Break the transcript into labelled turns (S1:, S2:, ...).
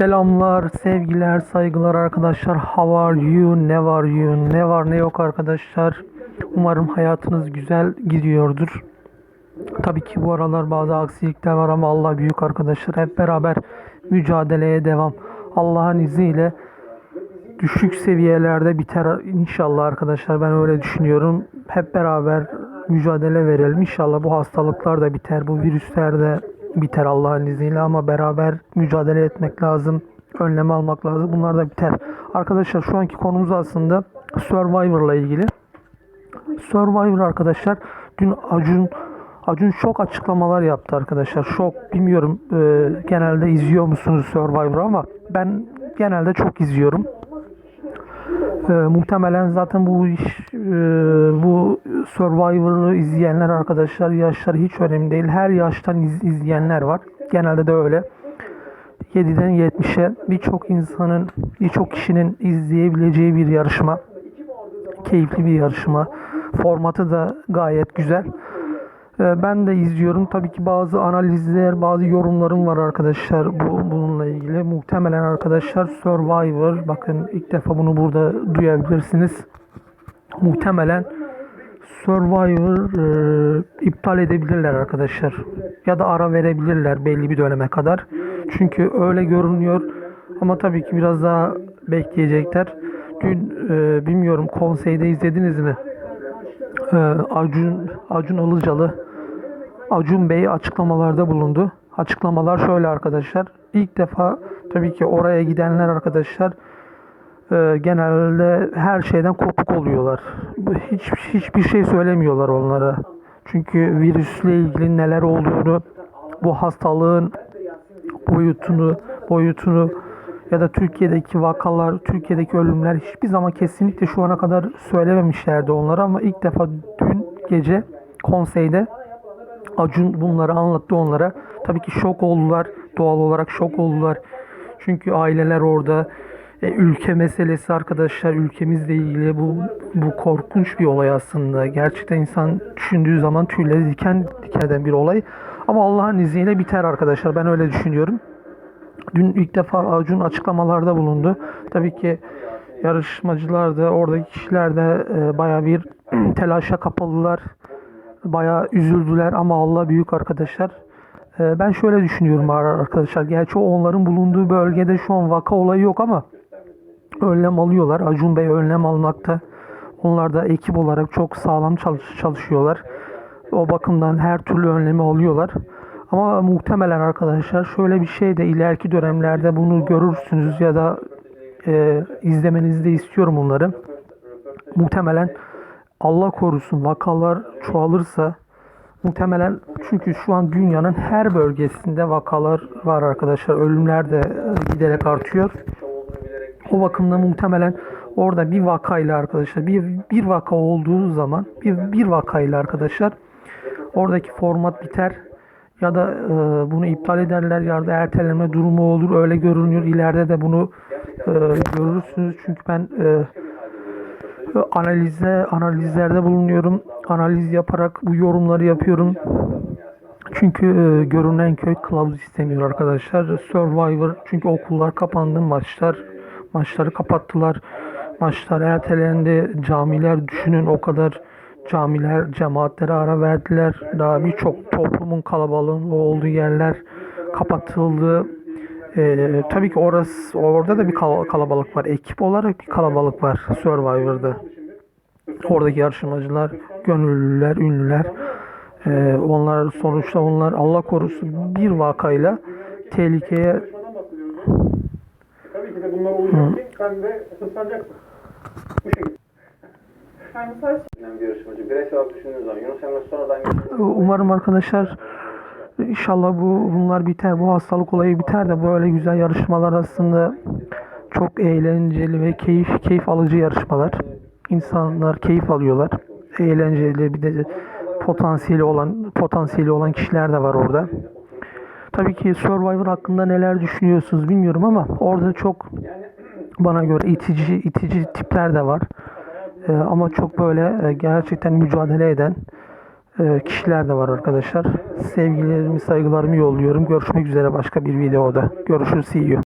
S1: Selamlar, sevgiler, saygılar arkadaşlar. How are you? Ne var you? Ne var ne yok arkadaşlar. Umarım hayatınız güzel gidiyordur. Tabii ki bu aralar bazı aksilikler var ama Allah büyük arkadaşlar. Hep beraber mücadeleye devam. Allah'ın izniyle düşük seviyelerde biter inşallah arkadaşlar. Ben öyle düşünüyorum. Hep beraber mücadele verelim. İnşallah bu hastalıklar da biter. Bu virüsler de biter Allah'ın izniyle ama beraber mücadele etmek lazım. Önlem almak lazım. Bunlar da biter. Arkadaşlar şu anki konumuz aslında Survivor'la ilgili. Survivor arkadaşlar dün Acun Acun şok açıklamalar yaptı arkadaşlar. Şok bilmiyorum e, genelde izliyor musunuz Survivor'ı ama ben genelde çok izliyorum. E, muhtemelen zaten bu iş e, bu Survivor'ı izleyenler arkadaşlar yaşları hiç önemli değil. Her yaştan iz- izleyenler var. Genelde de öyle. 7'den 70'e birçok insanın, birçok kişinin izleyebileceği bir yarışma. Keyifli bir yarışma. Formatı da gayet güzel. Ee, Ben de izliyorum. Tabii ki bazı analizler, bazı yorumlarım var arkadaşlar bu bununla ilgili. Muhtemelen arkadaşlar Survivor, bakın ilk defa bunu burada duyabilirsiniz. Muhtemelen Survivor e, iptal edebilirler arkadaşlar. Ya da ara verebilirler belli bir döneme kadar. Çünkü öyle görünüyor. Ama tabii ki biraz daha bekleyecekler. Dün e, bilmiyorum konseyde izlediniz mi? Ee, Acun Acun Ilıcalı Acun Bey açıklamalarda bulundu. Açıklamalar şöyle arkadaşlar. İlk defa tabii ki oraya gidenler arkadaşlar e, genelde her şeyden kopuk oluyorlar. Hiç hiçbir şey söylemiyorlar onlara. Çünkü virüsle ilgili neler olduğunu, bu hastalığın boyutunu, boyutunu ya da Türkiye'deki vakalar, Türkiye'deki ölümler hiçbir zaman kesinlikle şu ana kadar söylememişlerdi onlara ama ilk defa dün gece konseyde Acun bunları anlattı onlara. Tabii ki şok oldular. Doğal olarak şok oldular. Çünkü aileler orada. E, ülke meselesi arkadaşlar ülkemizle ilgili bu bu korkunç bir olay aslında. Gerçekten insan düşündüğü zaman tüyleri diken diken bir olay. Ama Allah'ın izniyle biter arkadaşlar. Ben öyle düşünüyorum. Dün ilk defa Acun açıklamalarda bulundu. Tabii ki yarışmacılar da oradaki kişiler de e, baya bir telaşa kapıldılar. Baya üzüldüler ama Allah büyük arkadaşlar. E, ben şöyle düşünüyorum ar- arkadaşlar. Gerçi onların bulunduğu bölgede şu an vaka olayı yok ama önlem alıyorlar. Acun Bey önlem almakta. Onlar da ekip olarak çok sağlam çalış- çalışıyorlar. O bakımdan her türlü önlemi alıyorlar. Ama muhtemelen arkadaşlar şöyle bir şey de ileriki dönemlerde bunu görürsünüz ya da e, izlemenizi de istiyorum onları. Muhtemelen Allah korusun vakalar çoğalırsa muhtemelen çünkü şu an dünyanın her bölgesinde vakalar var arkadaşlar. Ölümler de e, giderek artıyor. O bakımdan muhtemelen orada bir vakayla arkadaşlar bir, bir vaka olduğu zaman bir, bir vakayla arkadaşlar oradaki format biter. Ya da e, bunu iptal ederler ya da erteleme durumu olur öyle görünüyor ileride de bunu e, görürsünüz. Çünkü ben e, analize analizlerde bulunuyorum. Analiz yaparak bu yorumları yapıyorum. Çünkü e, görünen köy kılavuz istemiyor arkadaşlar. Survivor çünkü okullar kapandı, maçlar maçları kapattılar. Maçlar ertelendi. Camiler düşünün o kadar camiler cemaatlere ara verdiler. Daha birçok toplumun kalabalığın olduğu yerler kapatıldı. E, tabii ki orası orada da bir kal- kalabalık var. Ekip olarak bir kalabalık var Survivor'da. Oradaki yarışmacılar, gönüllüler, ünlüler. Ee, onlar sonuçta onlar Allah korusun bir vakayla tehlikeye
S2: bunlar olacak ki sen de hırslanacaksın. Bu şekilde.
S3: Yani söz
S2: bir yarışmacı. Bireysel olarak düşündüğünüz zaman Yunus Emre sonradan
S1: umarım arkadaşlar inşallah bu bunlar biter bu hastalık olayı biter de böyle güzel yarışmalar aslında çok eğlenceli ve keyif keyif alıcı yarışmalar. İnsanlar keyif alıyorlar. Eğlenceli bir de potansiyeli olan potansiyeli olan kişiler de var orada. Tabii ki Survivor hakkında neler düşünüyorsunuz bilmiyorum ama orada çok bana göre itici itici tipler de var. Ee, ama çok böyle e, gerçekten mücadele eden e, kişiler de var arkadaşlar. Sevgilerimi, saygılarımı yolluyorum. Görüşmek üzere başka bir videoda. Görüşürüz. See you.